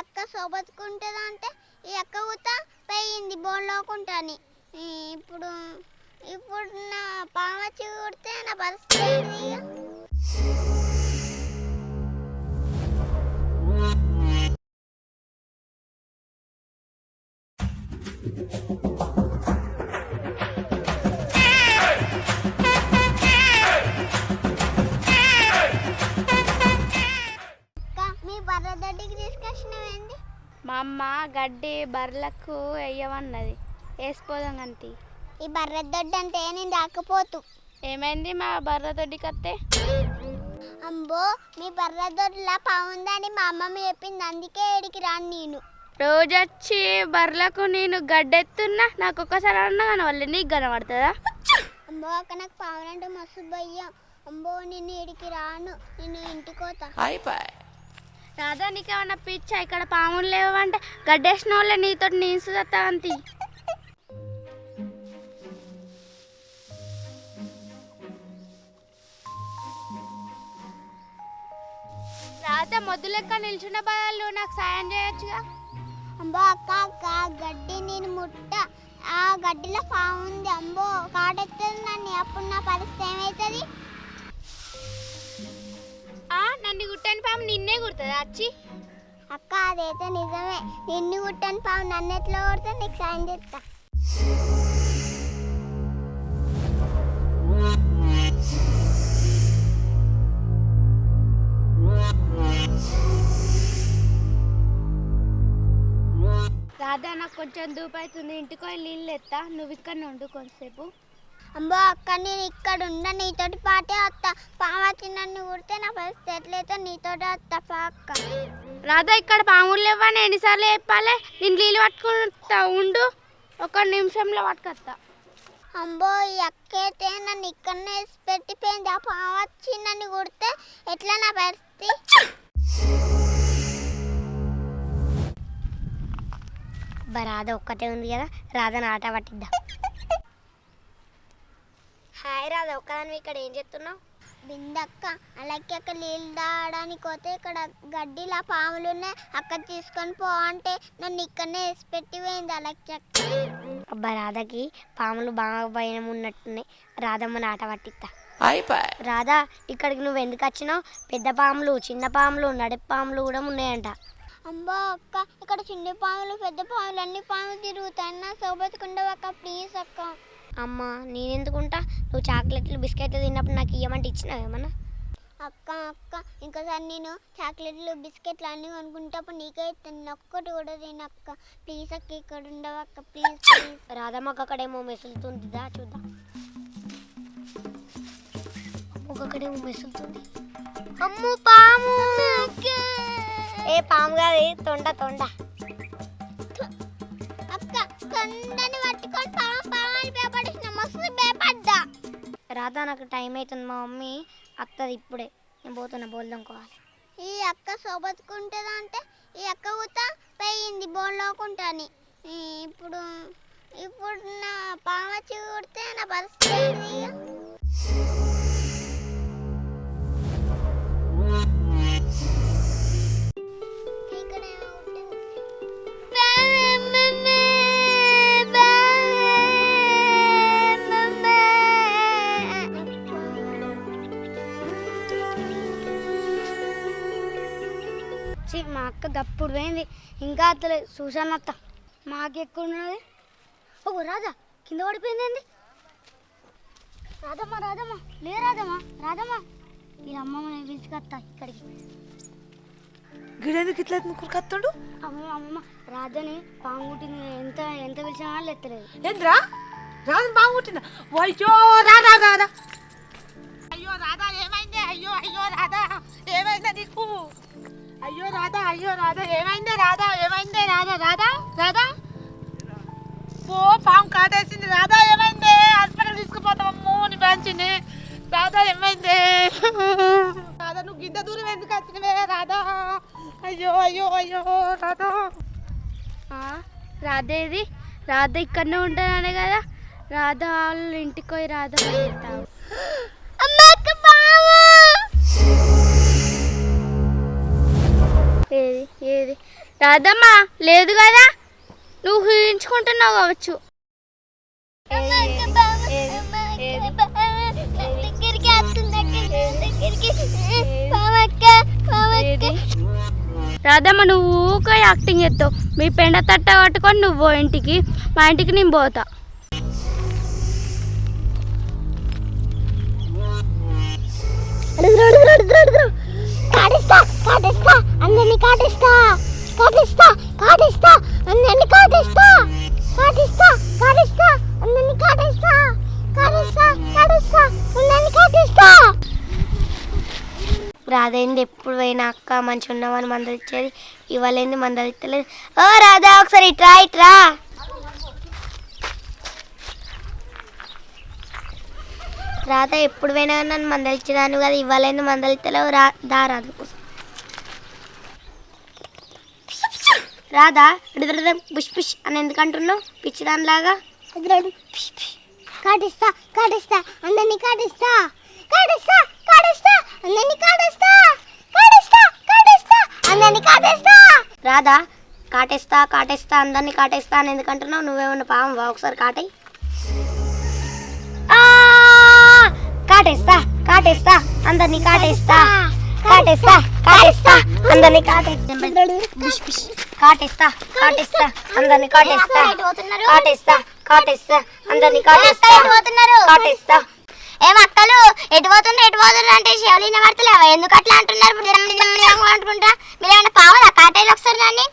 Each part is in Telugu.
అక్క సోబతుకుంటుంది అంటే ఈ అక్క కూడా పోయింది బోన్లోకుంటాని ఇప్పుడు ఇప్పుడు నా పామచ్చి కుడితే నా పరిస్థితి అమ్మ గడ్డి బర్రెలకు వేయమన్నది వేసిపోదాం అంతి ఈ బర్రదొడ్డి అంటే నేను రాకపోతు. ఏమైంది మా బర్రె దొడ్డికి వస్తే అంబో మీ బర్రదొడ్డిలా పావుందని మా అమ్మమ్మ చెప్పింది. అందుకే ఏడికి రాను నేను. రోజు వచ్చి బర్రెలకు నేను గడ్డెత్తున్నా నాకు ఒక్కసారి అన్నా కానీ వాళ్ళు నీకు కనబడుతుందా అంబో అక్క నాకు పావులంటే మస్తు భయ్యం అంబో నేను ఏడికి రాను. నేను ఇంటికి పోతా. రాదా నీకేమన్నా పిచ్చా? ఇక్కడ పాములు లేవంటే గడ్డేసిన వాళ్ళే నీతో నీసు అంతి రాత మొద్దు లెక్క నిల్చున్న బదులు నాకు సాయం చేయొచ్చుగా? అంబో అక్క అక్క గడ్డి నేను ముట్ట. ఆ గడ్డిలో పాము ఉంది అంబో కాటెత్తది నన్ను. అప్పుడు నా పరిస్థితి ఏమవుతుంది? నన్ను గుట్టని పాము నిన్నే కుడుతుంది వచ్చి అక్క అదైతే నిజమే. నిన్ను కుట్టని పాము నన్ను ఎట్లా కొడితే నీకు సాయం చేస్తా. రాధా నాకు కొంచెం దూపు అవుతుంది ఇంటికి వెళ్ళి నీళ్ళు ఎత్తా. నువ్వు ఇక్కడ ఉండు కొంతసేపు. అంబో అక్క నేను ఇక్కడ ఉండ నీతోటి పాటే వస్తా. పాము వచ్చి నన్ను కుడితే నా పరిస్థితి ఎట్లయితే నీతోటి వస్తా పా అక్క. రాధా ఇక్కడ పాములు లేవని ఎన్నిసార్లు చెప్పాలి? నేను నీళ్ళు పట్టుకుంటా ఉండు. ఒక నిమిషంలో పట్టుకొస్తా. అంబో ఈ అక్క అయితే నన్ను ఇక్కడనే వేసి పెట్టిపోయింది. ఆ పాము వచ్చి నన్ను కుడితే ఎట్లా నా పరిస్థితి? రాధ ఒక్కతే ఉంది కదా. రాధని ఆట పట్టిద్దాం? హాయ్ రాధ ఒక్కదాని ఇక్కడ ఏం చెప్తున్నావు? బిందక్క అలాగే అక్క నీళ్ళు తాగడానికి పోతే ఇక్కడ గడ్డిలా పాములు ఉన్నాయి అక్క తీసుకొని పో అంటే నన్ను ఇక్కడనే వేసి పెట్టిపోయింది అలాగే అక్క. అబ్బా రాధకి పాములు బాగా భయం ఉన్నట్టున్నాయి. రాధమ్మని ఆట పట్టిస్తా. రాధా ఇక్కడికి నువ్వు ఎందుకు వచ్చినావు? పెద్ద పాములు చిన్న పాములు నడిపి పాములు కూడా ఉన్నాయంట. అమ్మో అక్క ఇక్కడ చిన్న పాములు పెద్ద పాములు అన్ని పాములు తిరుగుతాయి. నా సోబతుకుండవు అక్క ప్లీజ్ అక్క. అమ్మ నేనెందుకుంటా? నువ్వు చాక్లెట్లు బిస్కెట్లు తిన్నప్పుడు నాకు ఇవ్వమంటే ఇచ్చినావు ఏమన్నా? అక్క అక్క ఇంకోసారి నేను చాక్లెట్లు బిస్కెట్లు అన్నీ కొనుక్కుంటప్పుడు నీకే ఇస్తాను ఒక్కటి కూడా తిన అక్క. ప్లీజ్ అక్క ఇక్కడ ఉండవు అక్క. Please please. రాధమ్మకు అక్కడేమో మెసులుతుంది. దా చూద్దాం. ఒక్కొక్కడేమో మెసులుతుంది. అమ్ము పాము! ఏ పాము కాదు తొండ తొండ. అక్క తొందని రాధా నాకు టైం అవుతుంది మా మమ్మీ అత్తది ఇప్పుడే. నేను పోతున్నా బోల్దనుకోవాలి ఈ అక్క సోబతుకుంటుందా అంటే ఈ అక్క కూత పోయింది బోల్లోకుంటాని ఇప్పుడు ఇప్పుడు నా పామచ్చి కుడితే నా పరిస్థితి ఛీ, మా అక్క దప్పుడు పోయింది. ఇంకా అత్తలేదు చూసాను అత్త. మాకు ఎక్కువ ఉన్నది ఓ రాధా కింద పడిపోయింది ఏంది? రాధమ్మ రాధమ్మ లే రాధమ్మ రాధమ్మ. ఈ అమ్మమ్మ నేను పిలుచుకొస్తా ఇక్కడికి. గిడెందుకు ఇట్లా ముక్కురు కత్తాడు అమ్మమ్మ అమ్మమ్మ రాధని పాము కుట్టింది ఎంత ఎంత పిలిచినా వాళ్ళు ఎత్తలేదు. ఏంద్రా? రాదు బాగుంటుందా అయ్యో రాదా రాదా అయ్యో రాదా ఏమైంది? అయ్యో అయ్యో రాదా ఏమైందా నీకు? అయ్యో రాధా అయ్యో రాధా ఏమైంది రాధా ఏమైందే రాధా రాధా రాధా? ఓ పాము కాటేసింది. రాధా ఏమైంది? హాస్పిటల్ తీసుకుపోతామమ్మో నీ బ్రాంచిని. రాధా ఏమైంది? రాధా నువ్వు గింత దూరం ఎందుకు వచ్చినవే? రాధా. అయ్యో అయ్యో అయ్యో రాధా. రాధేది రాధ రాధ ఇక్కడనే ఉంటాననే కదా? రాధ వాళ్ళ ఇంటికి పోయి రాధ ఏది ఏది? రాదమ్మా లేదు కదా? నువ్వు ఊహించుకుంటున్నావు కావచ్చు. దగ్గరికి నువ్వు ఊకే యాక్టింగ్ చేస్తావు. మీ పెండ తట్ట పట్టుకొని నువ్వు ఇంటికి మా ఇంటికి నేను పోతా. అడుగురు అడుగురు అడుగురు అడుగురు. కాటిస్తా కాటిస్తా అందరిని కాటిస్తా. కాటిస్తా కాటిస్తా అందరిని కాటిస్తా. కాటిస్తా కాటిస్తా అందరిని కాటిస్తా. కాటిస్తా కాటిస్తా అందరిని కాటిస్తా. రాధైంది ఎప్పుడు పోయినా అక్క మంచిగా ఉన్నామని మందలిచ్చేది ఇవ్వలేంది మందలిచ్చలేదు ఓ రాధా ఒకసారి ఇట్రా ఇట్రా. రాధా ఎప్పుడు పోయినా నన్ను మందలిచ్చేదాను కదా. ఇవాళ ఏంది మందలిచ్చలేవు రా దా రాధ. కోసం రాధా ఇడుదరదం బుష్ బుష్ అని ఎందుకు అంటున్నావు? పిచ్చిదానిలాగా. కాటిస్తా కాటిస్తా అందరిని కాటిస్తా. కాటిస్తా కాటిస్తా అందరిని కాటిస్తా. కాటిస్తా కాటిస్తా అందరిని కాటిస్తా. రాధా కాటేస్తా కాటేస్తా అందరినీ కాటేస్తా అని ఎందుకంటున్నావు నువ్వేమన్నా పాము ఒకసారి కాటేయి. కాటేస్తా కాటేస్తా అందరిని కాటేస్తా కాటేస్తా కాటేస్తా అందరిని కాటేస్తా. కాటేస్తా కాటేస్తా అందరినీ కాటేస్తా కాటేస్తా కాటేస్తా అందరిని కాటేస్తా పోతున్నారు కాటేస్తా. ఏం అక్కలు ఎటు పోతున్నారు ఎటు పోతున్నారు అంటే శివలిన పడతలేవా ఎందుకు అట్లా అంటున్నారు? అనుకుంటా. మీరు ఏమన్నా పావాలా కాటేరు ఒకసారి దాన్ని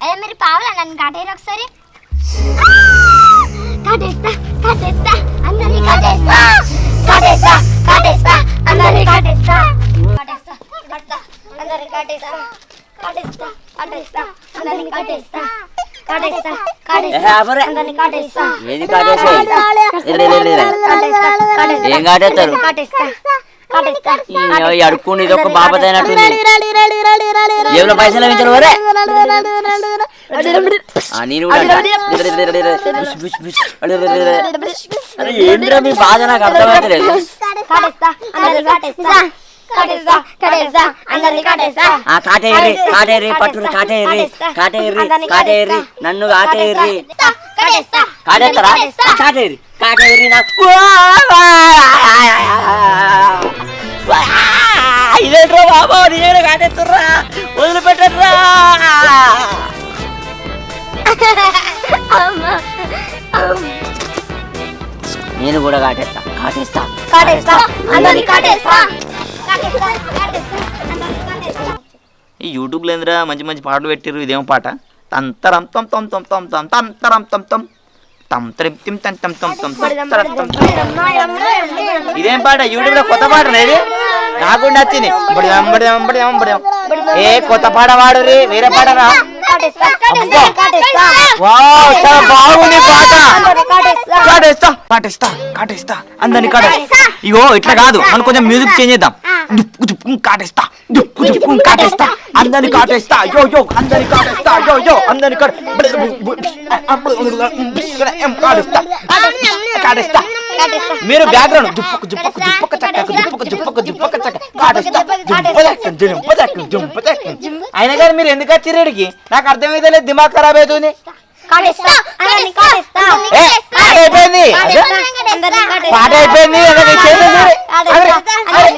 అదే మీరు పావాలా నన్ను కాటేరు ఒకసారి. కాటేస్తా కాటేస్తా అందరినీ కాటేస్తా. కాటేస్తా కాటేస్తా అందరినీ కాటేస్తా కాటేస్తా కాటేస్తా అందరినీ కాటేస్తా కాటేస్తా కాటేస్తా అందరినీ కాటేస్తా కాటేస్తా కాటేస్తా అందరినీ కాటేస్తా ఏది. కాటేస్తా ఏం కాటేస్తారు కాటేస్తా అడుక్కుని ఇది ఒక అయినట్టుంది జేబులో పైసలు వరే? నేను. అరే. అరే ఏంద్రా మీ బాధ? నాకు అర్థమవుతలేదు కాటేర్రి కాటేర్రి పట్టురు కాటేర్రి కాటేర్రి కాటేర్రి నన్ను కాటేస్తా కాటేస్తారా? కాటేరి కాటేరి నాకు ఇదేంట్రా బాబా? నేను కాటేస్తుర్రా వదిలిపెట్టర్రా నేను కూడా కాటేస్తా కాటేస్తా. కాటేస్తా అందరినీ కాటేస్తా. కాటేస్తా కాటేస్తా అందరినీ కాటేస్తా ఈ యూట్యూబ్లో ఏందిరా మంచి మంచి పాటలు పెట్టిర్రు ఇదేమో పాట. తంతరం తం తం తం తం తం తంతరం తం తం. తిం తం తం తం. ఇదేం పాట? యూట్యూబ్లో కొత్త పాట ఇది? నాకు నచ్చింది. ఏ కొత్త పాట వాడురి వేరే పాట రా. చాలా బాగుంది పాట కాటేస్తా కాటేస్తా కాటేస్తా అందరిని కాటేస్తా ఇగో ఇట్లా కాదు మనం కొంచెం మ్యూజిక్ చేంజ్ చేద్దాం దుప్పు దుప్పు కాటేస్తా దుప్పు దుప్పు కాటేస్తా అందరిని కాటేస్తా యో యో అందరిని కాటేస్తా యో యో అందరిని కాటేస్తా కాటేస్తా మీరు బ్యాక్గ్రౌండ్ దుప్పకు దుప్పకు దుప్పక చక్కకు దుప్పకు దుప్పకు దుప్పక చక్క కాటేస్తా దుంపదక్కం దుంపదక్కం దుంపదక్కం అయినా కానీ మీరు ఎందుకు వచ్చి రేడికి నాకు అర్థమైతే లేదు దిమాగ్ ఖరాబ్ అవుతుంది. పాట అయిపోయింది. అదే, అందరినీ కాటేస్తా పాట అయిపోయింది అదే నీ చేతులు చూడు. అరే, అరే,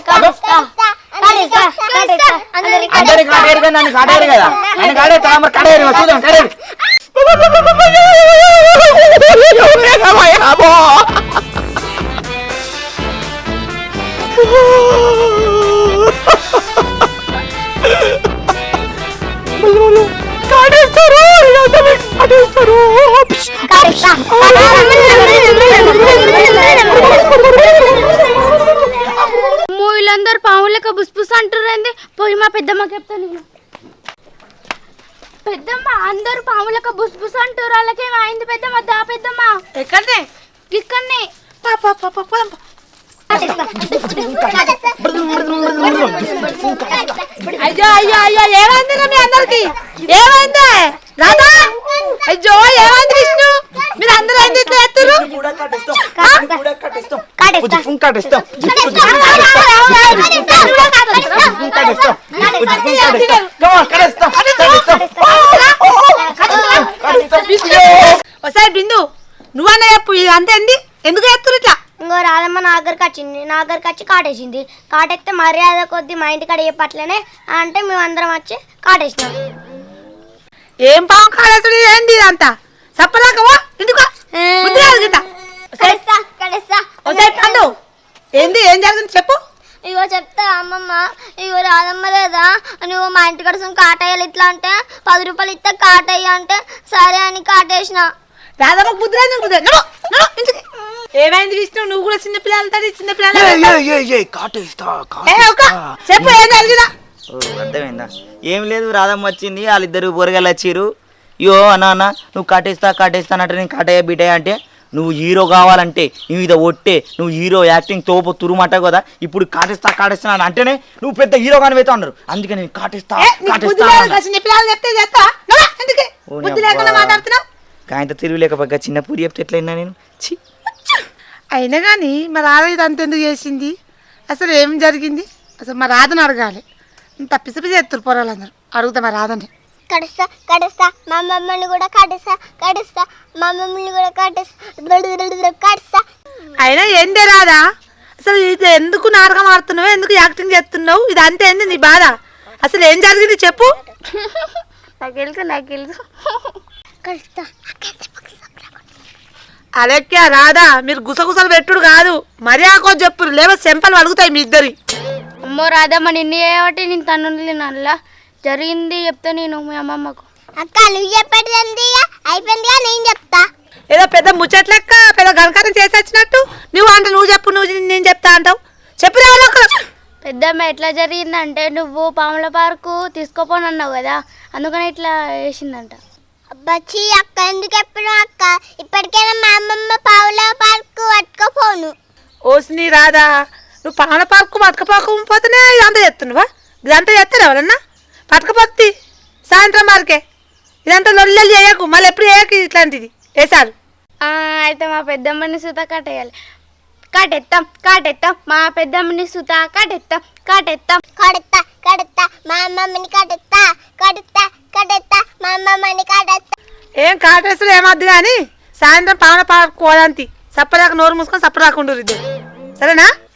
కాటేస్తా కాటేస్తా కాటేస్తా అందరినీ అందరి కాటేరు కదా నన్ను కాటేరు కదా? నన్ను కాటేరు మరి కాటేరు చూద్దాం కాటేరు కాటేస్తారు కాటేస్తా వీళ్ళందరూ పాములక బుస్బుస్ అంటుర్రేంది? పోయి మా పెద్దమ్మకి చెప్తా నేను. పెద్దమ్మ అందరూ పాములక బుస్బుస్ అంటారు వాళ్ళకేం అయింది పెద్దమ్మ? దా పెద్దమ్మ. ఎక్కడనే ఇక్కడనే. అయ్యో అయ్యో అయ్యో ఏమైందిరా మీ అందరికి? ఏమైంది? రాధా? అయ్యో ఏమైంది విష్ణు? మీరు అందరూ ఏం చేసి ఎత్తురు ఒకసారి బిందు నువ్వన్నా చెప్పు ఇది అంతే కాటేస్తాం వచ్చింది నా దగ్గరికి వచ్చి కాటేసింది. కాటెక్కితే మర్యాద కొద్దీ మా ఇంటికాడ ఏ పట్లనే అంటే మేము అందరం వచ్చి కాటేసినాం. ఏం పాము కాలేసుడు ఏంది ఇదంతా? చెప్పలేకవా ఇంటికో ఏంది ఏం జరిగింది చెప్పు. ఇగో చెప్తా అమ్మమ్మ ఇగో రాదమ్మ లేదా? నువ్వు మా ఇంటి కోసం కాటేయాలి ఇట్లా అంటే పది రూపాయలు ఇస్తే కాటయ్య అంటే సరే అని కాటేసిన. రాధమ్మ బుద్ధి రాదు బుద్ధి రాదు. నడు, నడు, ఇంటికి. ఏమైంది విష్ణు? నువ్వు కూడా చిన్న పిల్లలతో చిన్న పిల్లలు ఏ, ఒక, చెప్పు ఏం ఓ, అర్థమైందా? ఏం లేదు రాధమ్మ వచ్చింది వాళ్ళిద్దరు బొరగలు వచ్చిర్రు. యో అన్న అన్న నువ్వు కాటేస్తా కాటేస్తా అంటే నేను కాటయ్య బిటయ్య అంటే నువ్వు హీరో కావాలంటే నువ్వు ఇది ఒట్టే నువ్వు హీరో యాక్టింగ్ తోపు తురుమట కదా ఇప్పుడు కాటేస్తా కాటేస్తా అని అంటేనే నువ్వు పెద్ద హీరో కానీ అవుతా అన్నారు. అందుకే నేను కాటేస్తా ఏ, నీకు బుద్ధి కాటేస్తా లేదు అన్నా. కదా, చిన్న పిల్లలు చెప్తే చేస్తా నడు, ఇంటికి. ఓ, నీ బుద్ధి లేకుండా అబ్బా. మాట్లాడుతున్నావు? కాయంత తిరిగి లేకపోతే చిన్న పూరి చెప్తే ఎట్లయినా నేను? ఛీ. అయినా కానీ మా రాధ ఇది అంత ఎందుకు చేసింది? అసలు ఏం జరిగింది? అసలు మా రాధను అడగాలి. తప్పిసపి చేస్తారు పోరాలందరూ అడుగుతా మా రాధని. కడుస్తా కడుస్తా మా మమ్మల్ని కూడా కడుస్తా కడుస్తా మా మమ్మల్ని కూడా కడుస్తా కడుస్తా. అయినా ఏందే రాదా అసలు ఇది ఎందుకు నాటకం ఆడుతున్నావు? ఎందుకు యాక్టింగ్ చేస్తున్నావు? ఇది అంతే ఏంది నీ బాధ? అసలు ఏం జరిగింది చెప్పు. నాకు తెలుసు నాకు తెలుసు కడుస్తా. అలెక్కే రాదా మీరు గుసగుసలు పెట్టుడు కాదు. మర్యాదకో చెప్పు లేవో చెంపలు అడుగుతాయి మీ ఇద్దరి. అమ్మో రాదమ్మ నిన్ను ఏమంటే నేను తను నల్లా జరిగింది చెప్తా నేను మీ అమ్మమ్మకు. అక్క నువ్వు చెప్పేది అయిపోయిందిగా నేను చెప్తా. ఏదో పెద్ద ముచ్చట్లెక్క పెద్ద గణకారం చేసి వచ్చినట్టు. నువ్వు అంటే నువ్వు చెప్పు నువ్వు నేను చెప్తా అంటావు. చెప్పు పెద్దమ్మ ఎట్లా జరిగిందంటే నువ్వు పాముల పార్కు తీసుకోపోనన్నావు కదా. అందుకని ఇట్లా వేసిందంట అబ్బచ్చి అక్క ఎందుకు ఎప్పుడు అక్క? ఇప్పటికైనా మా అమ్మమ్మ పావుల పార్కు పట్టుకోపోను. ఓసిని రాదా నువ్వు పాల పార్కు పట్టుకపోకపోతేనే ఇదంతా చేస్తున్నావా? ఇదంతా చేస్తారు ఎవరన్నా? పట్టుకపోతే సాయంత్రం వరకే. ఇదంతా లొల్లలు చేయకు మళ్ళీ ఎప్పుడు చేయకు ఇట్లాంటిది. వేసారు ఆ, అయితే మా పెద్దమ్మని సుత కట్టేయాలి. కాటెత్తాం కాటెత్తాం మా పెద్దమ్మని సుత కాటెత్తాం కాటెత్తాం. కడుతా కడుతా మా అమ్మమ్మని కడుతా కడుతా కడుతా మా అమ్మమ్మని కడుతా ఏం కాటేసులు ఏమద్దు కానీ సాయంత్రం పావన పార్కు పోదాంతి. సప్పరాక నోరు మూసుకొని సప్పరాకుండు ఇద్దరు. సరేనా?